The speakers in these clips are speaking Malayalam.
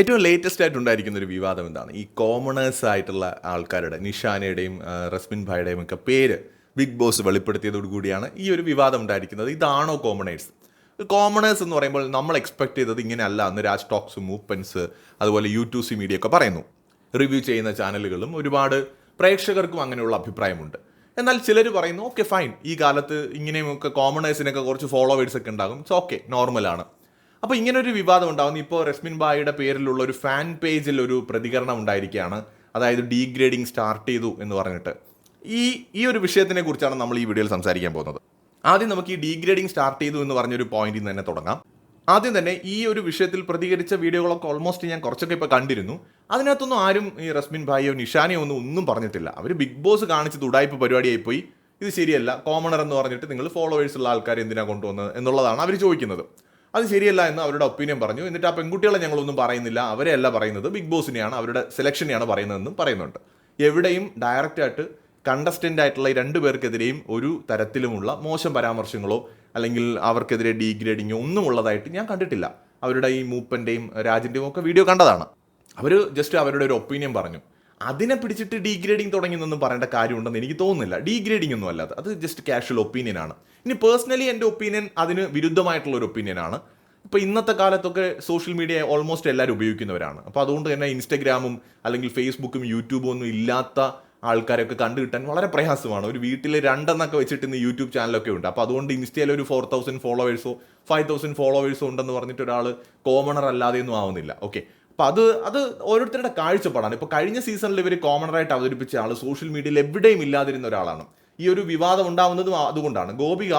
ഏറ്റവും ലേറ്റസ്റ്റ് ആയിട്ട് ഉണ്ടായിരിക്കുന്ന ഒരു വിവാദം എന്താണ്? ഈ കോമണേഴ്സ് ആയിട്ടുള്ള ആൾക്കാരുടെ നിഷാനയുടെയും റസ്മിൻ ഭായുടെയും ഒക്കെ പേര് ബിഗ് ബോസ് വെളിപ്പെടുത്തിയതോടു കൂടിയാണ് ഈ ഒരു വിവാദം ഉണ്ടായിരിക്കുന്നത്. ഇതാണോ കോമണേഴ്സ് കോമണേഴ്സ് എന്ന് പറയുമ്പോൾ നമ്മൾ എക്സ്പെക്ട് ചെയ്തത് ഇങ്ങനെയല്ല. അന്ന് രാജ് ടോക്സ് മൂപ്പൻസ് അതുപോലെ യൂട്യൂസി മീഡിയ ഒക്കെ പറയുന്നു. റിവ്യൂ ചെയ്യുന്ന ചാനലുകളും ഒരുപാട് പ്രേക്ഷകർക്കും അങ്ങനെയുള്ള അഭിപ്രായമുണ്ട്. എന്നാൽ ചിലർ പറയുന്നു ഓക്കെ ഫൈൻ ഈ കാലത്ത് ഇങ്ങനെയൊക്കെ കോമണേഴ്സിനൊക്കെ കുറച്ച് ഫോളോവേഴ്സ് ഒക്കെ ഉണ്ടാകും. ഇറ്റ്സ് ഓക്കെ നോർമലാണ് അപ്പോൾ ഇങ്ങനെ ഒരു വിവാദം ഉണ്ടാകുന്നു ഇപ്പോൾ റസ്മിൻ ബായിയുടെ പേരിലുള്ള ഒരു ഫാൻ പേജിൽ ഒരു പ്രതികരണം ഉണ്ടായിരിക്കുകയാണ്. അതായത് ഡീഗ്രേഡിംഗ് സ്റ്റാർട്ട് ചെയ്തു എന്ന് പറഞ്ഞിട്ട്. ഈ ഈ ഒരു വിഷയത്തിനെ കുറിച്ചാണ് നമ്മൾ ഈ വീഡിയോയിൽ സംസാരിക്കാൻ പോകുന്നത്. ആദ്യം നമുക്ക് ഈ ഡീഗ്രേഡിംഗ് സ്റ്റാർട്ട് ചെയ്തു എന്ന് പറഞ്ഞൊരു പോയിന്റിൽ നിന്ന് തന്നെ തുടങ്ങാം. ആദ്യം തന്നെ ഈ ഒരു വിഷയത്തിൽ പ്രതികരിച്ച വീഡിയോകളൊക്കെ ഓൾമോസ്റ്റ് ഞാൻ കുറച്ചൊക്കെ ഇപ്പോൾ കണ്ടിരുന്നു. അതിനകത്തൊന്നും ആരും ഈ റസ്മിൻ ഭായിയോ നിഷാനയോ ഒന്നും ഒന്നും പറഞ്ഞിട്ടില്ല. അവർ ബിഗ് ബോസ് കാണിച്ച് തുടായ്പ പരിപാടിയായി പോയി ഇത് ശരിയല്ല. കോമണർ എന്ന് പറഞ്ഞിട്ട് നിങ്ങൾ ഫോളോവേഴ്സ് ഉള്ള ആൾക്കാർ എന്തിനാണ് കൊണ്ടുവന്നത് എന്നുള്ളതാണ് അവർ ചോദിക്കുന്നത്. അത് ശരിയല്ല എന്ന് അവരുടെ ഒപ്പീനിയൻ പറഞ്ഞു. എന്നിട്ട് ആ പെൺകുട്ടികളെ ഞങ്ങളൊന്നും പറയുന്നില്ല. അവരെ അല്ല പറയുന്നത്. ബിഗ് ബോസിനെയാണ് അവരുടെ സെലക്ഷനെയാണ് പറയുന്നതെന്നും പറയുന്നുണ്ട്. എവിടെയും ഡയറക്റ്റ് ആയിട്ട് കണ്ടസ്റ്റന്റ് ആയിട്ടുള്ള ഈ രണ്ടു പേർക്കെതിരെയും ഒരു തരത്തിലുമുള്ള മോശം പരാമർശങ്ങളോ അല്ലെങ്കിൽ അവർക്കെതിരെ ഡീഗ്രേഡിങ്ങോ ഒന്നും ഉള്ളതായിട്ട് ഞാൻ കണ്ടിട്ടില്ല. അവരുടെ ഈ മൂപ്പന്റെയും രാജിന്റെയും ഒക്കെ വീഡിയോ കണ്ടതാണ്. അവർ ജസ്റ്റ് അവരുടെ ഒരു ഒപ്പീനിയൻ പറഞ്ഞു. അതിനെ പിടിച്ചിട്ട് ഡീഗ്രേഡിങ് തുടങ്ങിയെന്നൊന്നും പറയേണ്ട കാര്യമുണ്ടെന്ന് എനിക്ക് തോന്നുന്നില്ല. ഡീഗ്രേഡിംഗ് ഒന്നും അല്ലാതെ. അത് ജസ്റ്റ് കാഷ്വൽ ഒപ്പീനിയൻ ആണ്. ഇനി പേഴ്സണലി എന്റെ ഒപ്പീനിയൻ അതിന് വിരുദ്ധമായിട്ടുള്ള ഒരു ഒപ്പീനിയൻ ആണ്. ഇപ്പോൾ ഇന്നത്തെ കാലത്തൊക്കെ സോഷ്യൽ മീഡിയ ഓൾമോസ്റ്റ് എല്ലാവരും ഉപയോഗിക്കുന്നവരാണ്. അപ്പോൾ അതുകൊണ്ട് തന്നെ ഇൻസ്റ്റഗ്രാമും അല്ലെങ്കിൽ ഫേസ്ബുക്കും യൂട്യൂബും ഒന്നും ഇല്ലാത്ത ആൾക്കാരൊക്കെ കണ്ടു കിട്ടാൻ വളരെ പ്രയാസമാണ്. ഒരു വീട്ടിൽ രണ്ടെന്നൊക്കെ വെച്ചിട്ട് ഇന്ന് യൂട്യൂബ് ചാനലൊക്കെ ഉണ്ട്. അപ്പോൾ അതുകൊണ്ട് ഇൻസ്റ്റയിൽ ഒരു ഫോർ തൗസൻഡ് ഫോളോവേഴ്സോ ഫൈവ് തൗസൻഡ് ഫോളോവേഴ്സോ ഉണ്ടെന്ന് പറഞ്ഞിട്ട് ഒരാൾ കോമണർ അല്ലാതെയൊന്നും ആവുന്നില്ല. ഓക്കെ അപ്പോൾ അത് അത് ഓരോരുത്തരുടെ കാഴ്ചപ്പാടാണ്. ഇപ്പോൾ കഴിഞ്ഞ സീസണിൽ ഇവർ കോമണറായിട്ട് അവതരിപ്പിച്ച ആൾ സോഷ്യൽ മീഡിയയിൽ എവിടെയും ഇല്ലാതിരുന്ന ഒരാളാണ്. ഈ ഒരു വിവാദം ഉണ്ടാവുന്നതും അതുകൊണ്ടാണ്. ഗോപിക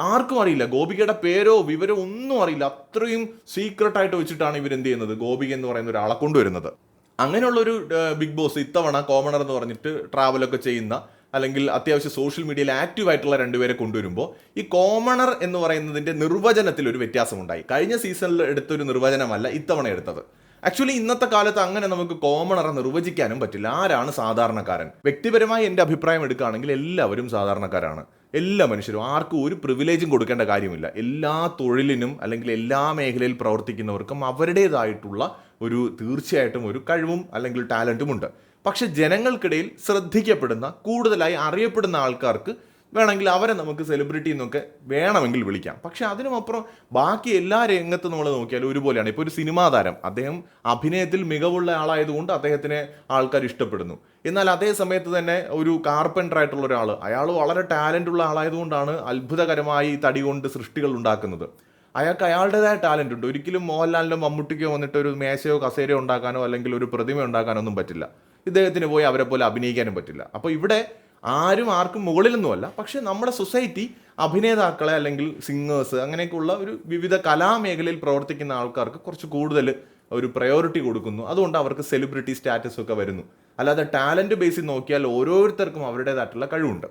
ആർക്കും അറിയില്ല. ഗോപികയുടെ പേരോ വിവരോ ഒന്നും അറിയില്ല. അത്രയും സീക്രട്ട് ആയിട്ട് വെച്ചിട്ടാണ് ഇവർ എന്ത് ചെയ്യുന്നത്? ഗോപിക എന്ന് പറയുന്ന ഒരാളെ കൊണ്ടുവരുന്നത്. അങ്ങനെയുള്ള ഒരു ബിഗ് ബോസ് ഇത്തവണ കോമണർ എന്ന് പറഞ്ഞിട്ട് ട്രാവലൊക്കെ ചെയ്യുന്ന അല്ലെങ്കിൽ അത്യാവശ്യം സോഷ്യൽ മീഡിയയിൽ ആക്റ്റീവ് ആയിട്ടുള്ള രണ്ടുപേരെ കൊണ്ടുവരുമ്പോൾ ഈ കോമണർ എന്ന് പറയുന്നതിന്റെ നിർവചനത്തിൽ ഒരു വ്യത്യാസമുണ്ടായി. കഴിഞ്ഞ സീസണിൽ എടുത്തൊരു നിർവചനമല്ല ഇത്തവണ എടുത്തത്. ആക്ച്വലി ഇന്നത്തെ കാലത്ത് അങ്ങനെ നമുക്ക് കോമണറെ നിർവചിക്കാനും പറ്റില്ല. ആരാണ് സാധാരണക്കാരൻ? വ്യക്തിപരമായി എന്റെ അഭിപ്രായം എടുക്കുകയാണെങ്കിൽ എല്ലാവരും സാധാരണക്കാരാണ്. എല്ലാ മനുഷ്യരും ആർക്കും ഒരു പ്രിവിലേജും കൊടുക്കേണ്ട കാര്യമില്ല. എല്ലാ തൊഴിലിനും അല്ലെങ്കിൽ എല്ലാ മേഖലയിൽ പ്രവർത്തിക്കുന്നവർക്കും അവരുടേതായിട്ടുള്ള ഒരു തീർച്ചയായിട്ടും ഒരു കഴിവും അല്ലെങ്കിൽ ടാലന്റും ഉണ്ട്. പക്ഷെ ജനങ്ങൾക്കിടയിൽ ശ്രദ്ധിക്കപ്പെടുന്ന കൂടുതലായി അറിയപ്പെടുന്ന ആൾക്കാർക്ക് വേണമെങ്കിൽ അവരെ നമുക്ക് സെലിബ്രിറ്റി എന്നൊക്കെ വേണമെങ്കിൽ വിളിക്കാം. പക്ഷെ അതിനുമപ്പുറം ബാക്കി എല്ലാ രംഗത്തും നമ്മൾ നോക്കിയാൽ ഒരുപോലെയാണ്. ഇപ്പോൾ ഒരു സിനിമാ താരം അദ്ദേഹം അഭിനയത്തിൽ മികവുള്ള ആളായതുകൊണ്ട് അദ്ദേഹത്തിനെ ആൾക്കാർ ഇഷ്ടപ്പെടുന്നു. എന്നാൽ അതേ സമയത്ത് തന്നെ ഒരു കാർപ്പന്റർ ആയിട്ടുള്ള ഒരാൾ അയാൾ വളരെ ടാലന്റ് ഉള്ള ആളായതുകൊണ്ടാണ് അത്ഭുതകരമായി തടി കൊണ്ട് സൃഷ്ടികൾ ഉണ്ടാക്കുന്നത്. അയാൾക്ക് അയാളുടേതായ ടാലന്റ് ഉണ്ട്. ഒരിക്കലും മോഹൻലാലിനോ മമ്മൂട്ടിക്കോ വന്നിട്ട് ഒരു മേശയോ കസേരയോ ഉണ്ടാക്കാനോ അല്ലെങ്കിൽ ഒരു പ്രതിമ ഉണ്ടാക്കാനോ ഒന്നും പറ്റില്ല. ഇദ്ദേഹത്തിന് പോയി അവരെ പോലെ അഭിനയിക്കാനും പറ്റില്ല. അപ്പോൾ ഇവിടെ ആരും ആർക്കും മുകളിലൊന്നുമല്ല. പക്ഷെ നമ്മുടെ സൊസൈറ്റി അഭിനേതാക്കളെ അല്ലെങ്കിൽ സിംഗേഴ്സ് അങ്ങനെയൊക്കെയുള്ള ഒരു വിവിധ കലാമേഖലയിൽ പ്രവർത്തിക്കുന്ന ആൾക്കാർക്ക് കുറച്ച് കൂടുതൽ ഒരു പ്രയോറിറ്റി കൊടുക്കുന്നു. അതുകൊണ്ട് അവർക്ക് സെലിബ്രിറ്റി സ്റ്റാറ്റസ് ഒക്കെ വരുന്നു. അല്ലാതെ ടാലന്റ് ബേസിൽ നോക്കിയാൽ ഓരോരുത്തർക്കും അവരുടേതായിട്ടുള്ള കഴിവുണ്ട്.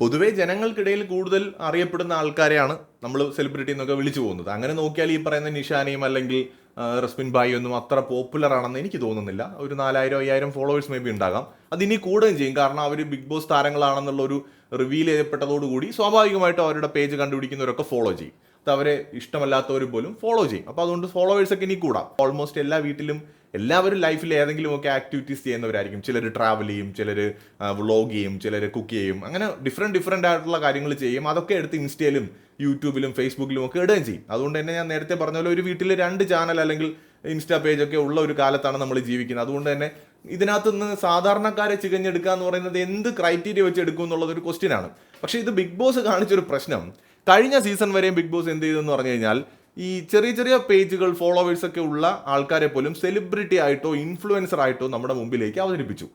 പൊതുവേ ജനങ്ങൾക്കിടയിൽ കൂടുതൽ അറിയപ്പെടുന്ന ആൾക്കാരെയാണ് നമ്മൾ സെലിബ്രിറ്റി എന്നൊക്കെ വിളിച്ചു പോകുന്നത്. അങ്ങനെ നോക്കിയാൽ ഈ പറയുന്ന നിഷാനയും അല്ലെങ്കിൽ റസ്മിൻ ബായി ഒന്നും അത്ര പോപ്പുലർ ആണെന്ന് എനിക്ക് തോന്നുന്നില്ല. ഒരു നാലായിരം അയ്യായിരം ഫോളോവേഴ്സ് മേ ബി ഉണ്ടാകാം. അത് ഇനി കൂടുകയും ചെയ്യും. കാരണം അവർ ബിഗ് ബോസ് താരങ്ങളാണെന്നുള്ള ഒരു റിവീൽ ചെയ്യപ്പെട്ടതോടുകൂടി സ്വാഭാവികമായിട്ടും അവരുടെ പേജ് കണ്ടുപിടിക്കുന്നവരൊക്കെ ഫോളോ ചെയ്യും. അവരെ ഇഷ്ടമല്ലാത്തവർ പോലും ഫോളോ ചെയ്യും. അപ്പോൾ അതുകൊണ്ട് ഫോളോവേഴ്സ് ഒക്കെ ഇനി കൂടാം. ഓൾമോസ്റ്റ് എല്ലാ വീട്ടിലും എല്ലാവരും ലൈഫിൽ ഏതെങ്കിലും ഒക്കെ ആക്ടിവിറ്റീസ് ചെയ്യുന്നവരായിരിക്കും. ചിലർ ട്രാവൽ ചെയ്യും ചിലർ വ്ളോഗ് ചെയ്യും ചിലർ കുക്ക് ചെയ്യും. അങ്ങനെ ഡിഫറെന്റ് ഡിഫറെന്റ് ആയിട്ടുള്ള കാര്യങ്ങൾ ചെയ്യും. അതൊക്കെ എടുത്ത് ഇൻസ്റ്റയിലും യൂട്യൂബിലും ഫേസ്ബുക്കിലും ഒക്കെ ഇടുകയും ചെയ്യും. അതുകൊണ്ട് തന്നെ ഞാൻ നേരത്തെ പറഞ്ഞ പോലെ ഒരു വീട്ടിൽ രണ്ട് ചാനൽ അല്ലെങ്കിൽ ഇൻസ്റ്റാ പേജ് ഒക്കെ ഉള്ള ഒരു കാലത്താണ് നമ്മൾ ജീവിക്കുന്നത്. അതുകൊണ്ട് തന്നെ ഇതിനകത്ത് നിന്ന് സാധാരണക്കാരെ ചികഞ്ഞെടുക്കുക എന്ന് പറയുന്നത് എന്ത് ക്രൈറ്റീരിയ വെച്ച് എടുക്കും എന്നുള്ളത് ഒരു ക്വസ്റ്റ്യൻ ആണ്. പക്ഷേ ഇത് ബിഗ് ബോസ് കാണിച്ചൊരു പ്രശ്നം. കഴിഞ്ഞ സീസൺ വരെയും ബിഗ് ബോസ് എന്ത് ചെയ്തെന്ന് പറഞ്ഞു കഴിഞ്ഞാൽ ഈ ചെറിയ ചെറിയ പേജുകൾ ഫോളോവേഴ്സ് ഒക്കെ ഉള്ള ആൾക്കാരെ പോലും സെലിബ്രിറ്റി ആയിട്ടോ ഇൻഫ്ലുവൻസർ ആയിട്ടോ നമ്മുടെ മുമ്പിലേക്ക് അവതരിപ്പിച്ചു.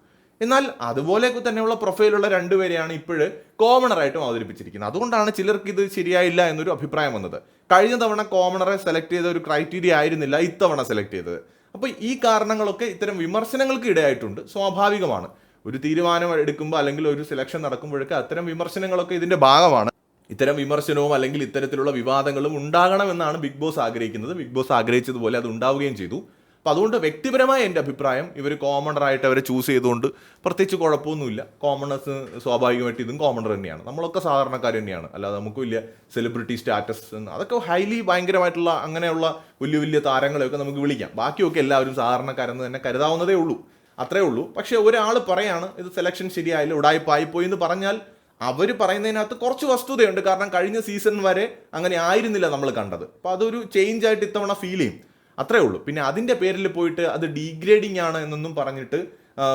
എന്നാൽ അതുപോലെ തന്നെയുള്ള പ്രൊഫൈലുള്ള രണ്ടുപേരെയാണ് ഇപ്പോഴ് കോമണറായിട്ടും അവതരിപ്പിച്ചിരിക്കുന്നത്. അതുകൊണ്ടാണ് ചിലർക്ക് ഇത് ശരിയായില്ല എന്നൊരു അഭിപ്രായം വന്നത്. കഴിഞ്ഞ തവണ കോമണറെ സെലക്ട് ചെയ്ത ഒരു ക്രൈറ്റീരിയ ആയിരുന്നില്ല ഇത്തവണ സെലക്ട് ചെയ്തത്. അപ്പോൾ ഈ കാരണങ്ങളൊക്കെ ഇത്തരം വിമർശനങ്ങൾക്ക് ഇടയായിട്ടുണ്ട് സ്വാഭാവികമാണ്. ഒരു തീരുമാനം എടുക്കുമ്പോൾ അല്ലെങ്കിൽ ഒരു സെലക്ഷൻ നടക്കുമ്പോഴൊക്കെ അത്തരം വിമർശനങ്ങളൊക്കെ ഇതിന്റെ ഭാഗമാണ്. ഇത്തരം വിമർശനവും അല്ലെങ്കിൽ ഇത്തരത്തിലുള്ള വിവാദങ്ങളും ഉണ്ടാകണമെന്നാണ് ബിഗ് ബോസ് ആഗ്രഹിക്കുന്നത്. ബിഗ് ബോസ് ആഗ്രഹിച്ചതുപോലെ അത് ഉണ്ടാവുകയും ചെയ്തു. അപ്പോൾ അതുകൊണ്ട് വ്യക്തിപരമായ എന്റെ അഭിപ്രായം ഇവർ കോമണറായിട്ട് അവരെ ചൂസ് ചെയ്തുകൊണ്ട് പ്രത്യേകിച്ച് കുഴപ്പമൊന്നുമില്ല. കോമണേഴ്സ് സ്വാഭാവികമായിട്ട് ഇതും കോമണർ തന്നെയാണ്. നമ്മളൊക്കെ സാധാരണക്കാർ തന്നെയാണ്. അല്ലാതെ നമുക്ക് വലിയ സെലിബ്രിറ്റി സ്റ്റാറ്റസ് അതൊക്കെ ഹൈലി ഭയങ്കരമായിട്ടുള്ള അങ്ങനെയുള്ള വലിയ വലിയ താരങ്ങളെയൊക്കെ നമുക്ക് വിളിക്കാം. ബാക്കിയൊക്കെ എല്ലാവരും സാധാരണക്കാരെന്ന് തന്നെ കരുതാവുന്നതേ ഉള്ളൂ. അത്രേ ഉള്ളൂ. പക്ഷേ ഒരാൾ പറയാണ് ഇത് സെലക്ഷൻ ശരിയായില്ല ഉടായ്പായിപ്പോയി എന്ന് പറഞ്ഞാൽ അവർ പറയുന്നതിനകത്ത് കുറച്ച് വസ്തുതയുണ്ട്. കാരണം കഴിഞ്ഞ സീസൺ വരെ അങ്ങനെ ആയിരുന്നില്ല നമ്മൾ കണ്ടത്. അപ്പോൾ അതൊരു ചേഞ്ച് ആയിട്ട് ഇത്തവണ ഫീൽ ചെയ്യും. അത്രേ ഉള്ളൂ. പിന്നെ അതിന്റെ പേരിൽ പോയിട്ട് അത് ഡീഗ്രേഡിംഗ് ആണ് എന്നൊന്നും പറഞ്ഞിട്ട്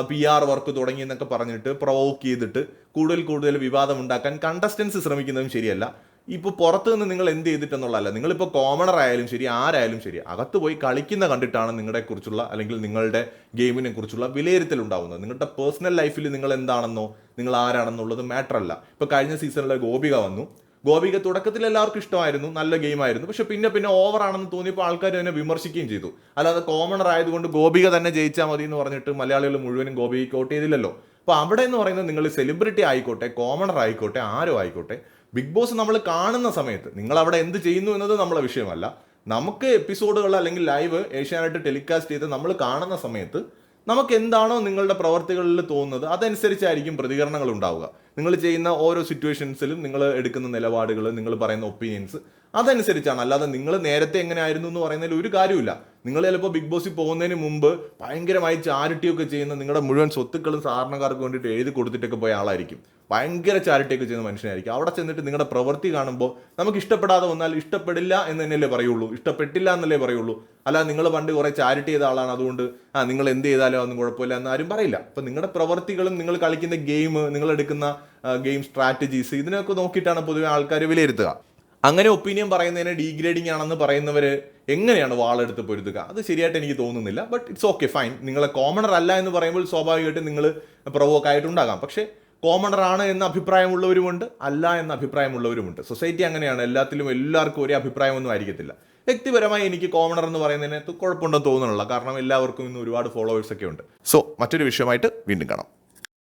പി ആർ വർക്ക് തുടങ്ങിയെന്നൊക്കെ പറഞ്ഞിട്ട് പ്രൊവോക്ക് ചെയ്തിട്ട് കൂടുതൽ കൂടുതൽ വിവാദം ഉണ്ടാക്കാൻ കണ്ടസ്റ്റൻസ് ശ്രമിക്കുന്നതും ശരിയല്ല. ഇപ്പോൾ പുറത്ത് നിന്ന് നിങ്ങൾ എന്ത് ചെയ്തിട്ടെന്നുള്ളതല്ല. നിങ്ങളിപ്പോൾ കോമണർ ആയാലും ശരി ആരായാലും ശരി അകത്ത് പോയി കളിക്കുന്ന കണ്ടിട്ടാണ് നിങ്ങളെ കുറിച്ചുള്ള അല്ലെങ്കിൽ നിങ്ങളുടെ ഗെയിമിനെ കുറിച്ചുള്ള വിലയിരുത്തൽ ഉണ്ടാവുന്നത്. നിങ്ങളുടെ പേഴ്സണൽ ലൈഫിൽ നിങ്ങൾ എന്താണെന്നോ നിങ്ങൾ ആരാണെന്നുള്ളത് മാറ്റർ അല്ല. ഇപ്പോൾ കഴിഞ്ഞ സീസണിലെ ഗോപിക വന്നു. ഗോപിക തുടക്കത്തിൽ എല്ലാവർക്കും ഇഷ്ടമായിരുന്നു നല്ല ഗെയിം ആയിരുന്നു. പക്ഷെ പിന്നെ പിന്നെ ഓവർ ആണെന്ന് തോന്നിയപ്പോൾ ആൾക്കാർ അതിനെ വിമർശിക്കുകയും ചെയ്തു. അല്ലാതെ കോമണർ ആയതുകൊണ്ട് ഗോപിക തന്നെ ജയിച്ചാൽ മതി എന്ന് പറഞ്ഞിട്ട് മലയാളികൾ മുഴുവനും ഗോപികയ്ക്ക് വോട്ട് ചെയ്തില്ലല്ലോ. അപ്പോൾ അവിടെ എന്ന് പറയുന്നത് നിങ്ങൾ സെലിബ്രിറ്റി ആയിക്കോട്ടെ കോമണർ ആയിക്കോട്ടെ ആരോ ആയിക്കോട്ടെ ബിഗ് ബോസ് നമ്മൾ കാണുന്ന സമയത്ത് നിങ്ങൾ അവിടെ എന്ത് ചെയ്യുന്നു എന്നത് നമ്മളെ വിഷയമല്ല. നമുക്ക് എപ്പിസോഡുകൾ അല്ലെങ്കിൽ ലൈവ് ഏഷ്യാനായിട്ട് ടെലികാസ്റ്റ് ചെയ്ത് നമ്മൾ കാണുന്ന സമയത്ത് നമുക്ക് എന്താണോ നിങ്ങളുടെ പ്രവർത്തികളിൽ തോന്നുന്നത് അതനുസരിച്ചായിരിക്കും പ്രതികരണങ്ങൾ ഉണ്ടാവുക. നിങ്ങൾ ചെയ്യുന്ന ഓരോ സിറ്റുവേഷൻസിലും നിങ്ങൾ എടുക്കുന്ന നിലപാടുകൾ നിങ്ങൾ പറയുന്ന ഒപ്പീനിയൻസ് അതനുസരിച്ചാണ്. അല്ലാതെ നിങ്ങൾ നേരത്തെ എങ്ങനെയായിരുന്നു എന്ന് പറയുന്നതിൽ ഒരു കാര്യമില്ല നിങ്ങൾ ചിലപ്പോൾ ബിഗ് ബോസിൽ പോകുന്നതിന് മുമ്പ് ഭയങ്കരമായി ചാരിറ്റിയൊക്കെ ചെയ്യുന്ന നിങ്ങളുടെ മുഴുവൻ സ്വത്തുക്കളും സാധാരണക്കാർക്ക് വേണ്ടിയിട്ട് എഴുതി കൊടുത്തിട്ടൊക്കെ പോയ ആളായിരിക്കും. ഭയങ്കര ചാരിറ്റി ഒക്കെ ചെയ്യുന്ന മനുഷ്യനായിരിക്കും. അവിടെ ചെന്നിട്ട് നിങ്ങളുടെ പ്രവൃത്തി കാണുമ്പോൾ നമുക്ക് ഇഷ്ടപ്പെടാതെ വന്നാൽ ഇഷ്ടപ്പെടില്ല എന്ന് തന്നെയല്ലേ പറയുള്ളൂ. ഇഷ്ടപ്പെട്ടില്ല എന്നല്ലേ പറയുള്ളൂ. അല്ലാതെ നിങ്ങൾ പണ്ട് കുറേ ചാരിറ്റി ചെയ്ത ആളാണ്. അതുകൊണ്ട് ആ നിങ്ങൾ എന്ത് ചെയ്താലോ അതൊന്നും കുഴപ്പമില്ല എന്ന് ആരും പറയില്ല. അപ്പം നിങ്ങളുടെ പ്രവൃത്തികളും നിങ്ങൾ കളിക്കുന്ന ഗെയിം നിങ്ങൾ എടുക്കുന്ന ഗെയിം സ്ട്രാറ്റജീസ് ഇതിനൊക്കെ നോക്കിയിട്ടാണ് പൊതുവെ ആൾക്കാർ വിലയിരുത്തുക. അങ്ങനെ ഒപ്പീനിയൻ പറയുന്നതിന് ഡീഗ്രേഡിംഗ് ആണെന്ന് പറയുന്നവർ എങ്ങനെയാണ് വാളെടുത്ത് പൊരുത്തുക അത് ശരിയായിട്ട് എനിക്ക് തോന്നുന്നില്ല ബട്ട് ഇറ്റ്സ് ഓക്കെ ഫൈൻ നിങ്ങളെ കോമണർ അല്ല എന്ന് പറയുമ്പോൾ സ്വാഭാവികമായിട്ടും നിങ്ങൾ പ്രൊവോക്ക് ആയിട്ടുണ്ടാകാം. പക്ഷേ കോമണർ ആണ് എന്ന അഭിപ്രായമുള്ളവരുമുണ്ട് അല്ല എന്ന അഭിപ്രായമുള്ളവരുമുണ്ട്. സൊസൈറ്റി അങ്ങനെയാണ് എല്ലാത്തിലും എല്ലാവർക്കും ഒരേ അഭിപ്രായമൊന്നും ആയിരിക്കത്തില്ല. വ്യക്തിപരമായി എനിക്ക് കോമണർ എന്ന് പറയുന്നതിനകത്ത് കുഴപ്പമുണ്ടെന്ന് തോന്നുന്നില്ല കാരണം എല്ലാവർക്കും ഇന്ന് ഒരുപാട് ഫോളോവേഴ്സ് ഒക്കെ ഉണ്ട്. സോ മറ്റൊരു വിഷയമായിട്ട് വീണ്ടും കാണാം.